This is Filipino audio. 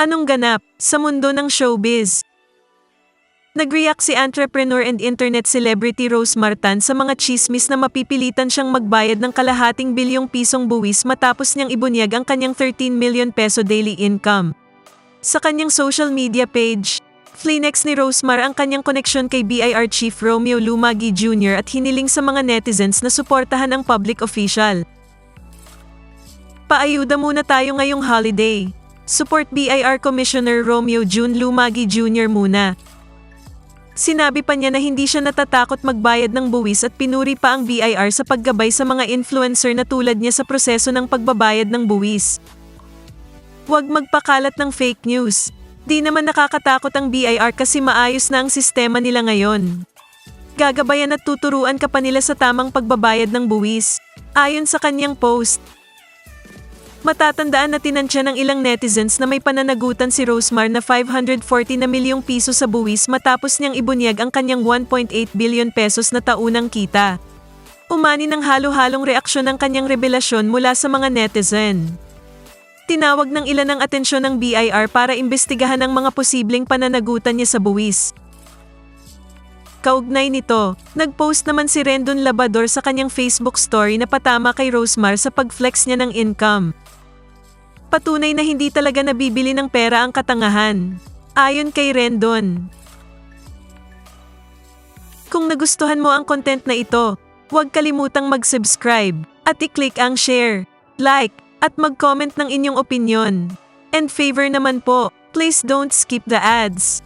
Anong ganap sa mundo ng showbiz? Nag-react si entrepreneur and internet celebrity Rose Martan sa mga chismis na mapipilitan siyang magbayad ng kalahating bilyong pisong buwis matapos niyang ibunyag ang kanyang 13 million peso daily income. Sa kanyang social media page, flinex ni Rosemar ang kanyang koneksyon kay BIR Chief Romeo Lumagi Jr. at hiniling sa mga netizens na suportahan ang public official. Paayuda muna tayo ngayong holiday. Support BIR Commissioner Romeo June Lumagi Jr. muna. Sinabi pa niya na hindi siya natatakot magbayad ng buwis at pinuri pa ang BIR sa paggabay sa mga influencer na tulad niya sa proseso ng pagbabayad ng buwis. Huwag magpakalat ng fake news. Di naman nakakatakot ang BIR kasi maayos na ang sistema nila ngayon. Gagabayan at tuturuan ka pa nila sa tamang pagbabayad ng buwis. Ayon sa kanyang post, Matatandaan na tinansya ng ilang netizens na may pananagutan si Rosemar na 540 na milyong piso sa buwis matapos niyang ibunyag ang kanyang 1.8 billion pesos na taunang kita. Umani ng halo-halong reaksyon ang kanyang revelasyon mula sa mga netizen. Tinawag ng ilan ang atensyon ng BIR para imbestigahan ang mga posibleng pananagutan niya sa buwis. Kaugnay nito, nag-post naman si Rendon Labador sa kanyang Facebook story na patama kay Rosemar sa pag-flex niya ng income. Patunay na hindi talaga nabibili ng pera ang katangahan. Ayon kay Rendon. Kung nagustuhan mo ang content na ito, huwag kalimutang mag-subscribe at i-click ang share, like, at mag-comment ng inyong opinion. And favor naman po, please don't skip the ads.